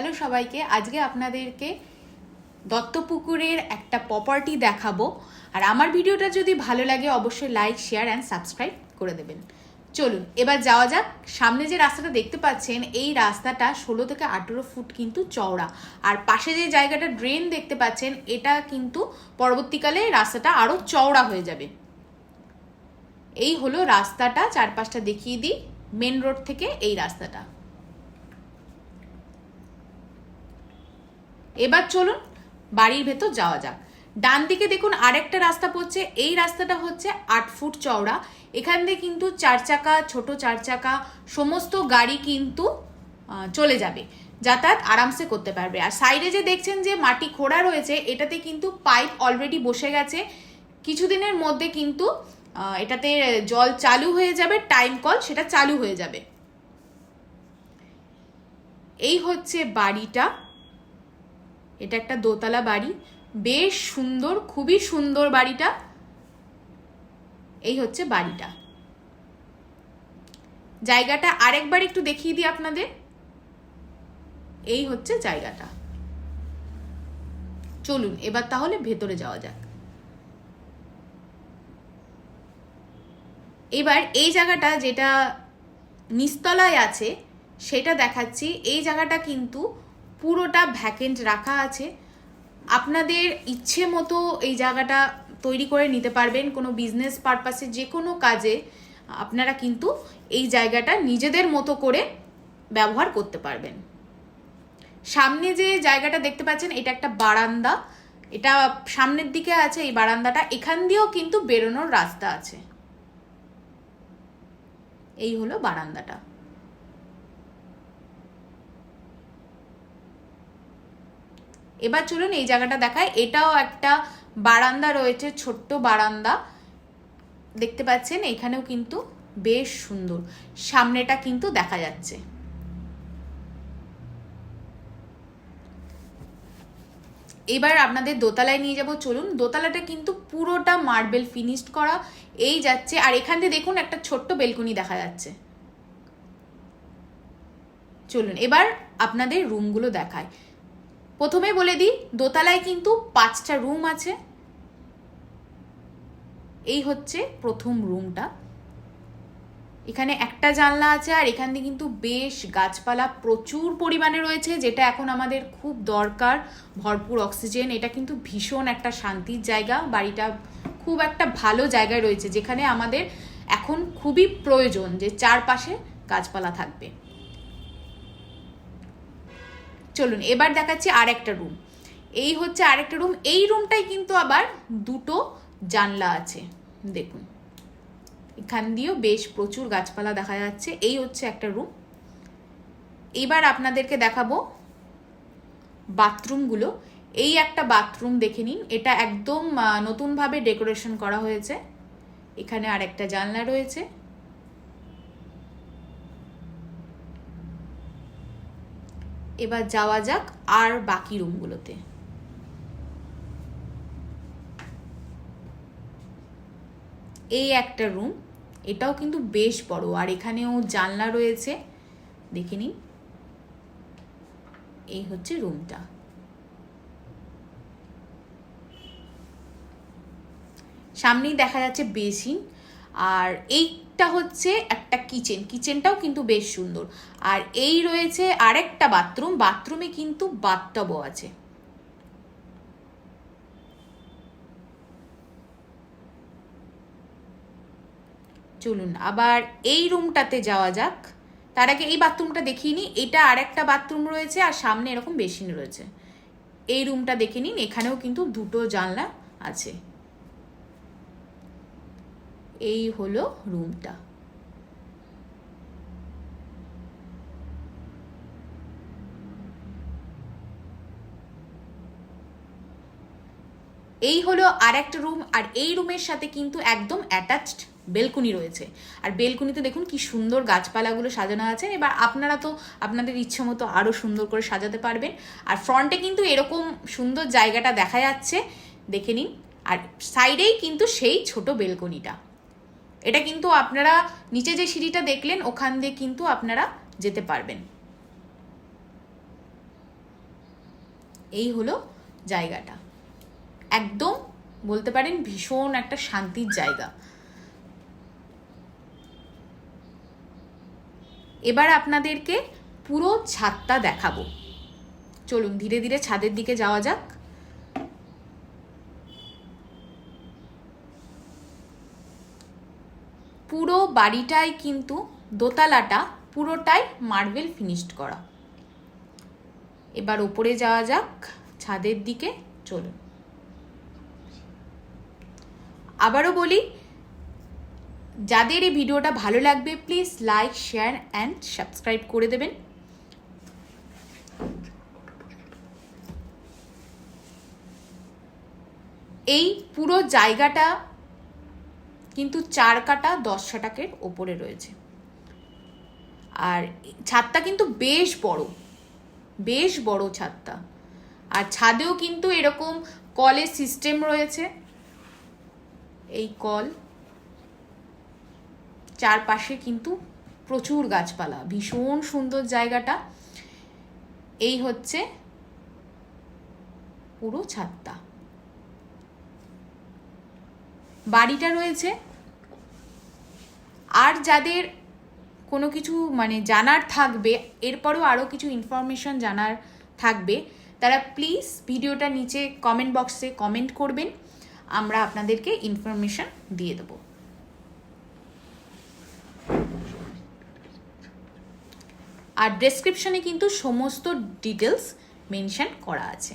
Hello সবাইকে, আজকে আপনাদেরকে দত্তপুকুরের একটা প্রপার্টি দেখাবো। আর আমার ভিডিওটা যদি ভালো লাগে, অবশ্যই লাইক শেয়ার অ্যান্ড সাবস্ক্রাইব করে দেবেন। চলুন, এবার যাওয়া যাক। সামনে যে রাস্তাটা দেখতে পাচ্ছেন, এই রাস্তাটা ষোলো থেকে আঠেরো ফুট কিন্তু চওড়া। আর পাশে যে জায়গাটা ড্রেন দেখতে পাচ্ছেন, এটা কিন্তু পরবর্তীকালে রাস্তাটা আরও চওড়া হয়ে যাবে। এই হলো রাস্তাটা, চারপাশটা দেখিয়ে দিই মেন রোড থেকে এই রাস্তাটা। এবার চলুন বাড়ির ভেতর যাওয়া যাক। ডান দিকে দেখুন আরেকটা রাস্তা পড়ছে। এই রাস্তাটা হচ্ছে আট ফুট চওড়া। এখান দিয়ে কিন্তু চার চাকা, ছোট চার চাকা, সমস্ত গাড়ি কিন্তু চলে যাবে। যাতায়াত আরামসে করতে পারবে। আর সাইডে যে দেখছেন যে মাটি খোঁড়া রয়েছে, এটাতে কিন্তু পাইপ অলরেডি বসে গেছে। কিছুদিনের মধ্যে কিন্তু এটাতে জল চালু হয়ে যাবে টাইম কল সেটা চালু হয়ে যাবে। এই হচ্ছে বাড়িটা। এটা একটা দোতলা বাড়ি। বেশ সুন্দর, খুবই সুন্দর বাড়িটা। এই হচ্ছে বাড়িটা। জায়গাটা আরেকবার একটু দেখিয়ে দিই আপনাদের। এই হচ্ছে জায়গাটা। চলুন, এবার তাহলে ভেতরে যাওয়া যাক। এবার এই জায়গাটা যেটা নিস্তলায় আছে, সেটা দেখাচ্ছি। এই জায়গাটা কিন্তু পুরোটা ভ্যাকেন্ট রাখা আছে। আপনাদের ইচ্ছে মতো এই জায়গাটা তৈরি করে নিতে পারবেন। কোনো বিজনেস পারপাসে যে কোনো কাজে আপনারা কিন্তু এই জায়গাটা নিজেদের মতো করে ব্যবহার করতে পারবেন। সামনে যে জায়গাটা দেখতে পাচ্ছেন, এটা একটা বারান্দা। এটা সামনের দিকে আছে, এই বারান্দাটা। এখান দিয়েও কিন্তু বেরোনোর রাস্তা আছে। এই হলো বারান্দাটা। এবার চলুন এই জায়গাটা দেখায় এটাও একটা বারান্দা রয়েছে, ছোট্ট বারান্দা। দেখতে পাচ্ছেন, এখানেও কিন্তু বেশ সুন্দর। সামনেটা কিন্তু দেখা যাচ্ছে। এবার আপনাদের দোতলায় নিয়ে যাব। চলুন, দোতলাটা কিন্তু পুরোটা মার্বেল ফিনিশড করা। এই যাচ্ছে, আর এখান থেকে দেখুন একটা ছোট্ট বেলকনি দেখা যাচ্ছে। চলুন, এবার আপনাদের রুমগুলো দেখায় প্রথমে বলে দিই, দোতলায় কিন্তু পাঁচটা রুম আছে। এই হচ্ছে প্রথম রুমটা এখানে একটা জানলা আছে আর এখান দিয়ে কিন্তু বেশ গাছপালা প্রচুর পরিমাণে রয়েছে, যেটা এখন আমাদের খুব দরকার। ভরপুর অক্সিজেন এটা কিন্তু ভীষণ একটা শান্তির জায়গা। বাড়িটা খুব একটা ভালো জায়গায় রয়েছে, যেখানে আমাদের এখন খুবই প্রয়োজন যে চারপাশে গাছপালা থাকবে। চলুন, এবার দেখাচ্ছি আর একটা রুম এই হচ্ছে আরেকটা রুম এই রুমটাই কিন্তু আবার দুটো জানলা আছে। দেখুন, এখান দিয়েও বেশ প্রচুর গাছপালা দেখা যাচ্ছে, এই হচ্ছে একটা রুম এবার আপনাদেরকে দেখাবো বাথরুমগুলো এই একটা বাথরুম দেখে নিন, এটা একদম নতুনভাবে ডেকোরেশন করা হয়েছে। এখানে আর একটা জানলা রয়েছে। এবার যাওয়া যাক আর বাকি রুমগুলোতে। এই একটা রুম, এটাও কিন্তু বেশ বড়, আর এখানেও জানলা রয়েছে। দেখে নিন। এই হচ্ছে রুমটা। সামনেই দেখা যাচ্ছে বেসিন আর এইটা হচ্ছে একটা কিচেন। কিচেনটাও কিন্তু বেশ সুন্দর। আর এই রয়েছে আরেকটা বাথরুম। বাথরুমে কিন্তু বাথটবও আছে। চলুন, আবার এই রুমটাতে যাওয়া যাক। তার আগে এই বাথরুমটা দেখিয়ে নিই। এটা আরেকটা বাথরুম রয়েছে আর সামনে এরকম বেসিন রয়েছে। এই রুমটা দেখে নিন। এখানেও কিন্তু দুটো জানলা আছে। এই হলো রুমটা। এই হলো আর একটা রুম, আর এই রুমের সাথে কিন্তু একদম অ্যাটাচড বেলকুনি রয়েছে। আর বেলকুনিতে দেখুন কি সুন্দর গাছপালাগুলো সাজানো আছে, এবার আপনারা তো আপনাদের ইচ্ছে মতো আরও সুন্দর করে সাজাতে পারবেন। আর ফ্রন্টে কিন্তু এরকম সুন্দর জায়গাটা দেখা যাচ্ছে, দেখে নিন। আর সাইডেই কিন্তু সেই ছোট বেলকনিটা। এটা কিন্তু আপনারা নিচে যে সিঁড়িটা দেখলেন, ওখান দিয়ে কিন্তু আপনারা যেতে পারবেন। এই হলো জায়গাটা। একদম বলতে পারেন ভীষণ একটা শান্তির জায়গা। এবার আপনাদেরকে পুরো ছাদটা দেখাবো। চলুন, ধীরে ধীরে ছাদের দিকে যাওয়া যাক। পুরো বাড়িটাই কিন্তু দোতলাটা পুরোটাই মার্বেল ফিনিশড করা। এবার ওপরে যাওয়া যাক, ছাদের দিকে চলুন। আবারও বলি, যাদের এই ভিডিওটা ভালো লাগবে please like share and subscribe করে দেবেন। এই পুরো জায়গাটা কিন্তু চার কাটা দশ শতকের ওপরে রয়েছে। আর ছাদটা কিন্তু বেশ বড় বেশ বড় ছাদটা। আর ছাদেও কিন্তু এরকম কলের সিস্টেম রয়েছে। এই কল চারপাশে কিন্তু প্রচুর গাছপালা, ভীষণ সুন্দর জায়গাটা। এই হচ্ছে পুরো ছাদটা। বাড়িটা রয়েছে আর যাদের কোনো কিছু মানে জানার থাকবে, এরপরেও আরও কিছু ইনফরমেশন জানার থাকবে, তারা প্লিজ ভিডিওটা নিচে কমেন্ট বক্সে কমেন্ট করবেন, আমরা আপনাদেরকে ইনফরমেশন দিয়ে দেবো। আর ডেসক্রিপশনে কিন্তু সমস্ত ডিটেলস মেনশন করা আছে।